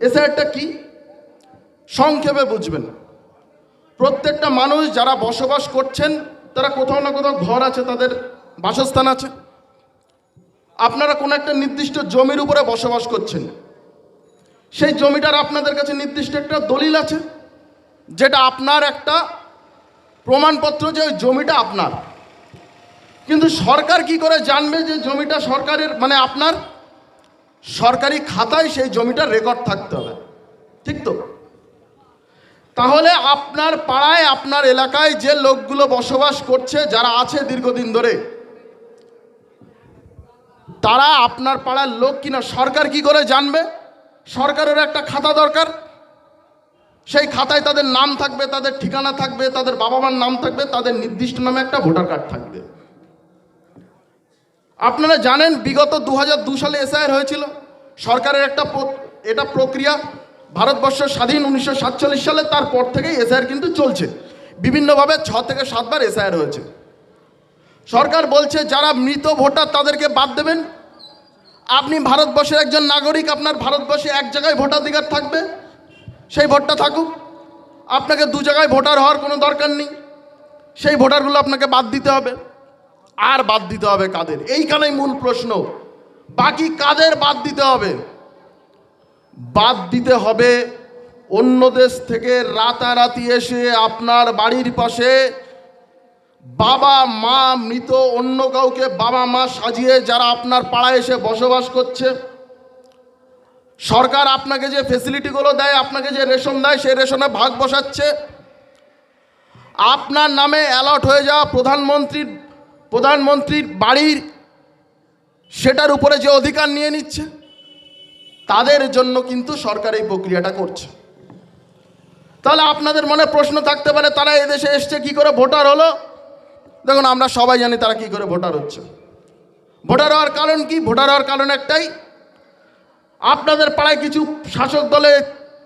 এসআইআরটা কি? সংক্ষেপে বুঝবেন। প্রত্যেকটা মানুষ যারা বসবাস করছেন, তারা কোথাও না কোথাও ঘর আছে, তাদের বাসস্থান আছে। আপনারা কোনো একটা নির্দিষ্ট জমির উপরে বসবাস করছেন। সেই জমিটার আপনাদের কাছে নির্দিষ্ট একটা দলিল আছে, যেটা আপনার একটা প্রমাণপত্র যে ওই জমিটা আপনার। কিন্তু সরকার কি করে জানবে যে জমিটা সরকারের মানে আপনার? সরকারি খাতায় সেই জমিটার রেকর্ড থাকতে হবে। ঠিক তো? তাহলে আপনার পাড়ায়, আপনার এলাকায় যে লোকগুলো বসবাস করছে, যারা আছে দীর্ঘদিন ধরে, তারা আপনার পাড়ার লোক কিনা? সরকার কি করে জানবে? সরকারের একটা খাতা দরকার। সেই খাতায় তাদের নাম থাকবে, তাদের ঠিকানা থাকবে, তাদের বাবা মার নাম থাকবে, তাদের নির্দিষ্ট নামে একটা ভোটার কার্ড থাকবে। আপনারা জানেন, বিগত দু সালে এসআইআর হয়েছিল। সরকারের একটা এটা প্রক্রিয়া ভারতবর্ষ স্বাধীন উনিশশো সাতচল্লিশ সালে, তারপর থেকেই এসআইআর কিন্তু চলছে। বিভিন্নভাবে ছ থেকে সাতবার এসআইআর হয়েছে। সরকার বলছে, যারা মৃত ভোটার তাদেরকে বাদ দেবেন। আপনি ভারতবর্ষের একজন নাগরিক, আপনার ভারতবর্ষে এক জায়গায় ভোটাধিকার থাকবে। সেই ভোটটা থাকুক। আপনাকে দু জায়গায় ভোটার হওয়ার কোনো দরকার নেই। সেই ভোটারগুলো আপনাকে বাদ দিতে হবে। আর বাদ দিতে হবে কাদের? এইখানেই মূল প্রশ্ন। বাকি কাদের বাদ দিতে হবে? বাদ দিতে হবে অন্য দেশ থেকে রাতারাতি এসে আপনার বাড়ির পাশে বাবা, মা মৃত, অন্য কাউকে বাবা, মা সাজিয়ে যারা আপনার পাড়ায় এসে বসবাস করছে, সরকার আপনাকে যে ফেসিলিটিগুলো দেয়, আপনাকে যে রেশন দেয়, সেই রেশনে ভাগ বসাচ্ছে। আপনার নামে অ্যালার্ট হয়ে যাওয়া প্রধানমন্ত্রীর প্রধানমন্ত্রীর বাড়ির সেটার উপরে যে অধিকার নিয়ে নিচ্ছে, তাদের জন্য কিন্তু সরকার এই প্রক্রিয়াটা করছে। তাহলে আপনাদের মনে প্রশ্ন থাকতে পারে, তারা এদেশে এসছে, কি করে ভোটার হলো? দেখুন, আমরা সবাই জানি তারা কি করে ভোটার হচ্ছে। ভোটার হওয়ার কারণ কি? ভোটার হওয়ার কারণ একটাই, আপনাদের পাড়ায় কিছু শাসক দলে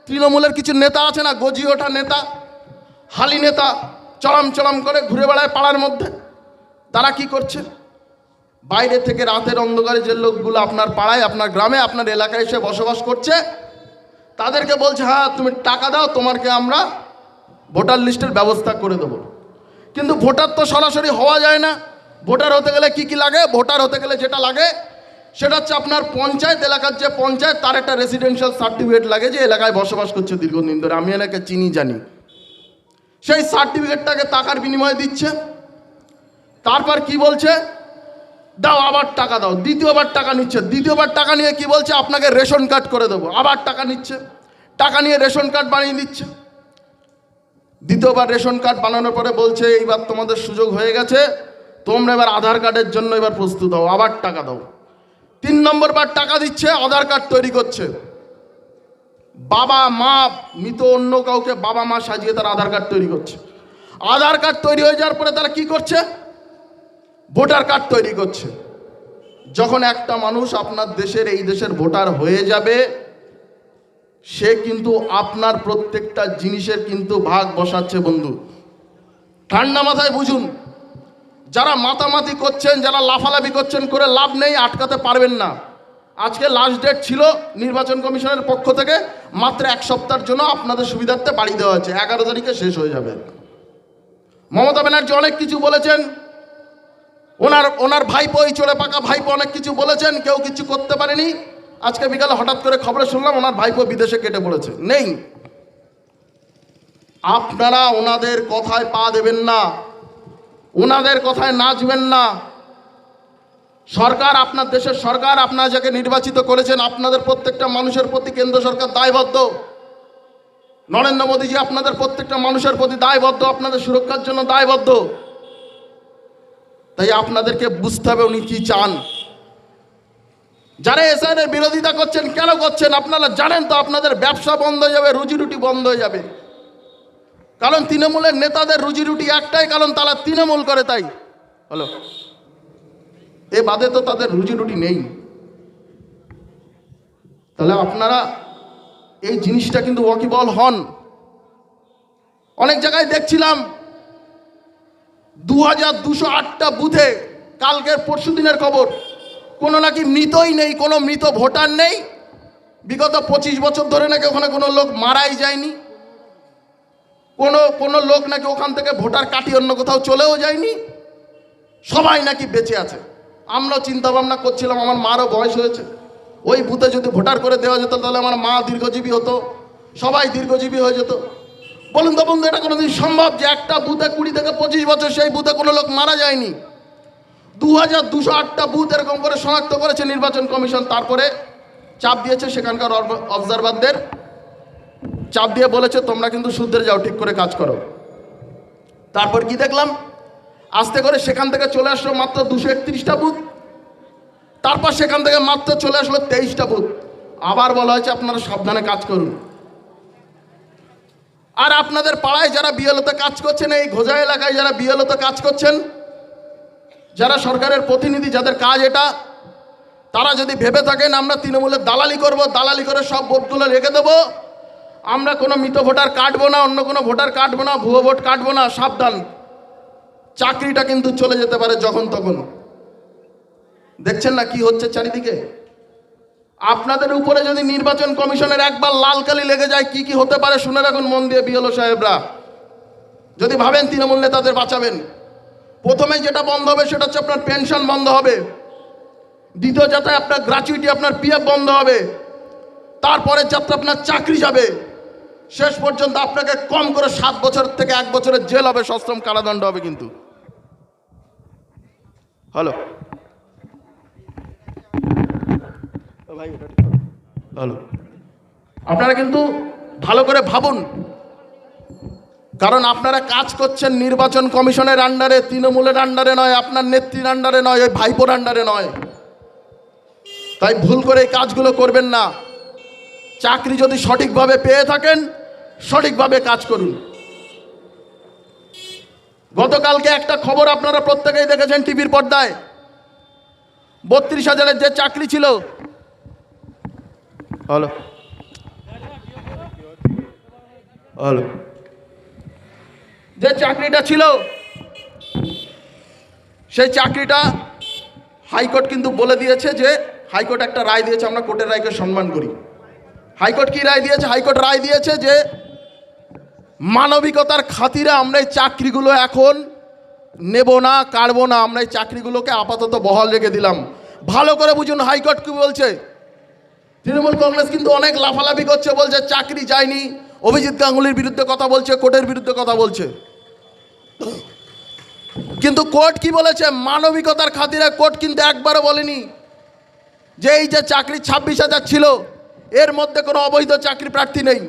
তৃণমূলের কিছু নেতা আছে না, গজি ওঠা নেতা, হালি নেতা, চলাম চলাম করে ঘুরে বেড়ায় পাড়ার মধ্যে, তারা কি করছে? বাইরে থেকে রাতের অন্ধকারে যে লোকগুলো আপনার পাড়ায়, আপনার গ্রামে, আপনার এলাকায় এসে বসবাস করছে, তাদেরকে বলছে হ্যাঁ তুমি টাকা দাও তোমাকে আমরা ভোটার লিস্টের ব্যবস্থা করে দেবো। কিন্তু ভোটার তো সরাসরি হওয়া যায় না। ভোটার হতে গেলে কি কি লাগে? ভোটার হতে গেলে যেটা লাগে, সেটা হচ্ছে আপনার পঞ্চায়েত এলাকার যে পঞ্চায়েত, তার একটা রেসিডেন্সিয়াল সার্টিফিকেট লাগে যে এলাকায় বসবাস করছে দীর্ঘদিন ধরে। আমি এলাকায় চিনি, জানি। সেই সার্টিফিকেটটাকে টাকার বিনিময়ে দিচ্ছে। তারপর কি বলছে? দাও, আবার টাকা দাও, দ্বিতীয়বার টাকা নিচ্ছে। দ্বিতীয়বার টাকা নিয়ে কি বলছে? আপনাকে রেশন কার্ড করে দেবো। আবার টাকা নিচ্ছে। টাকা নিয়ে রেশন কার্ড বানিয়ে দিচ্ছে। দ্বিতীয়বার রেশন কার্ড বানানোর পরে বলছে, এইবার তোমাদের সুযোগ হয়ে গেছে। তোমরা এবার আধার কার্ডের জন্য এবার প্রস্তুত হও। আবার টাকা দাও। তিন নম্বর বার টাকা দিচ্ছে, আধার কার্ড তৈরি করছে। বাবা, মা, মৃত অন্য কাউকে বাবা, মা সাজিয়ে তারা আধার কার্ড তৈরি করছে। আধার কার্ড তৈরি হয়ে যাওয়ার পরে তারা কি করছে? ভোটার কার্ড তৈরি করছে। যখন একটা মানুষ আপনার দেশের, এই দেশের ভোটার হয়ে যাবে, সে কিন্তু আপনার প্রত্যেকটা জিনিসের কিন্তু ভাগ বসাচ্ছে বন্ধু। ঠান্ডা মাথায় বুঝুন, যারা মাতামাতি করছেন, যারা লাফালাফি করছেন, করে লাভ নেই, আটকাতে পারবেন না। আজকে লাস্ট ডেট ছিল নির্বাচন কমিশনের পক্ষ থেকে, মাত্র এক সপ্তাহের জন্য আপনাদের সুবিধার্থে বাড়ি দেওয়া হয়েছে। এগারো তারিখে শেষ হয়ে যাবে। মমতা ব্যানার্জি অনেক কিছু বলেছেন ওনার ওনার ভাইপো, এই চড়ে পাকা ভাইপো অনেক কিছু বলেছেন, কেউ কিছু করতে পারেনি। আজকে বিকালে হঠাৎ করে খবরে শুনলাম ওনার ভাইপো বিদেশে কেটে পড়েছে। নেই। আপনারা ওনাদের কথায় পা দেবেন না। ওনাদের কথায় নাচবেন না। সরকার আপনার দেশের সরকার, আপনারা যাকে নির্বাচিত করেছেন, আপনাদের প্রত্যেকটা মানুষের প্রতি কেন্দ্র সরকার দায়বদ্ধ। নরেন্দ্র মোদীজি আপনাদের প্রত্যেকটা মানুষের প্রতি দায়বদ্ধ, আপনাদের সুরক্ষার জন্য দায়বদ্ধ। তাই আপনাদেরকে বুঝতে হবে উনি কি চান। যারা এসআইয়ের বিরোধিতা করছেন, কেন করছেন আপনারা জানেন তো, আপনাদের ব্যবসা বন্ধ হয়ে যাবে, রুজি রুটি বন্ধ হয়ে যাবে। কারণ তৃণমূলের নেতাদের রুজি রুটি একটাই কারণ, তারা তৃণমূল করে তাই। হলো এ বাদে তো তাদের রুজি রুটি নেই। তাহলে আপনারা এই জিনিসটা কিন্তু ওয়াকিবল হন। অনেক জায়গায় দেখছিলাম দু হাজার দুশো আটটা বুথে কালকের পরশু দিনের খবর। কোনো নাকি মৃতই নেই, কোনো মৃত ভোটার নেই। বিগত পঁচিশ বছর ধরে নাকি ওখানে কোনো লোক মারাই যায়নি। কোনো কোনো লোক নাকি ওখান থেকে ভোটার কাটি অন্য কোথাও চলেও যায়নি। সবাই নাকি বেঁচে আছে। আমরাও চিন্তা ভাবনা করছিলাম, আমার মারও বয়স হয়েছে। ওই বুথে যদি ভোটার করে দেওয়া যেত, তাহলে আমার মা দীর্ঘজীবী হতো, সবাই দীর্ঘজীবী হয়ে যেত। বলুন তো বন্ধু, এটা কোনোদিন সম্ভব যে একটা বুথে কুড়ি থেকে পঁচিশ বছর সেই বুথে কোনো লোক মারা যায়নি? দু হাজার দুশো আটটা বুথ এরকম করে শনাক্ত করেছে নির্বাচন কমিশন, তারপরে চাপ দিয়েছে সেখানকার অবজারভারদের চাপ দিয়ে বলেছে, তোমরা কিন্তু শুদ্ধরে যাও, ঠিক করে কাজ করো। তারপর কি দেখলাম? আস্তে করে সেখান থেকে চলে আসলো মাত্র দুশো একত্রিশটা বুথ তারপর সেখান থেকে মাত্র চলে আসলো তেইশটা বুথ আবার বলা হয়েছে, আপনারা সাবধানে কাজ করুন। আর আপনাদের পাড়ায় যারা বিএলওতে কাজ করছেন, এই ঘোজা এলাকায় যারা বিএলওতে কাজ করছেন, যারা সরকারের প্রতিনিধি, যাদের কাজ এটা, তারা যদি ভেবে থাকেন, আমরা তৃণমূলের দালালি করব, দালালি করে সব ভোটগুলো রেখে দেবো, আমরা কোনো মৃত ভোটার কাটবো না, অন্য কোনো ভোটার কাটবো না, ভুয়ো ভোট কাটবো না, সাবধান। চাকরিটা কিন্তু চলে যেতে পারে যখন তখন। দেখছেন না কি হচ্ছে চারিদিকে? আপনাদের উপরে যদি নির্বাচন কমিশনের একবার লাল কালি লেগে যায়, কি কি হতে পারে? শুনে রাখুন, মন দিয়ে বিএলও সাহেবরা। যদি ভাবেন তৃণমূল নেতাদের বাঁচাবেন। প্রথমে যেটা বন্ধ হবে, সেটা হচ্ছে আপনার পেনশন বন্ধ হবে। দ্বিতীয় যাতে আপনার গ্র্যাচুইটি আপনার পিএফ বন্ধ হবে। তারপরে যাতে আপনার চাকরি যাবে। শেষ পর্যন্ত আপনাকে কম করে সাত বছর থেকে এক বছরের জেল হবে, সশ্রম কারাদণ্ড হবে কিন্তু। হ্যালো। হ্যালো আপনারা কিন্তু ভালো করে ভাবুন। কারণ আপনারা কাজ করছেন নির্বাচন কমিশনের আন্ডারে তৃণমূলের আন্ডারে নয় আপনার নেত্রীর আন্ডারে নয় ওই ভাইপোর আন্ডারে নয়। তাই ভুল করে এই কাজগুলো করবেন না। চাকরি যদি সঠিকভাবে পেয়ে থাকেন সঠিকভাবে কাজ করুন। গতকালকে একটা খবর আপনারা প্রত্যেকেই দেখেছেন টিভির পর্দায়। বত্রিশ হাজারের যে চাকরি ছিল হলো হলো যে চাকরিটা ছিল, সেই চাকরিটা হাইকোর্ট কিন্তু বলে দিয়েছে যে হাইকোর্ট একটা রায় দিয়েছে, আমরা কোর্টের রায়কে সম্মান করি। হাইকোর্ট কি রায় দিয়েছে? হাইকোর্ট রায় দিয়েছে যে মানবিকতার খাতিরে আমরা এই চাকরিগুলো এখন নেব না কাড়বো না, আমরা এই চাকরিগুলোকে আপাতত বহাল রেখে দিলাম। ভালো করে বুঝুন হাইকোর্ট কি বলছে। তৃণমূল কংগ্রেস কিন্তু অনেক লাফালাফি করছে, বলছে চাকরি যায়নি। অভিজিৎ গাঙ্গুলির বিরুদ্ধে কথা বলছে, কোর্টের বিরুদ্ধে কথা বলছে। কিন্তু কোর্ট কি বলেছে? মানবিকতার খাতিরে কোর্ট কিন্তু একবারও বলেনি যে এই যে চাকরি ছাব্বিশ হাজার ছিল, এর মধ্যে কোনো অবৈধ চাকরি প্রার্থী নেই।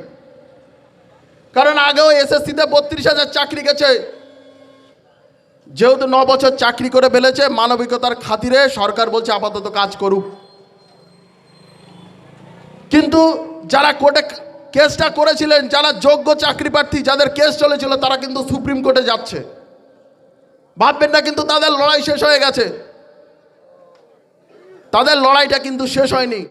কারণ আগেও এসএসসিতে বত্রিশ হাজার চাকরি গেছে। যেহেতু ন বছর চাকরি করে ফেলেছে, মানবিকতার খাতিরে সরকার বলছে আপাতত কাজ করুক। কিন্তু যারা কোর্টে কেসটা করেছিলেন, যারা যোগ্য চাকরি প্রার্থী, যাদের কেস চলেছিল, তারা কিন্তু সুপ্রিম কোর্টে যাচ্ছে। ভাববেন না কিন্তু তাদের লড়াই শেষ হয়ে গেছে। তাদের লড়াইটা কিন্তু শেষ হয়নি।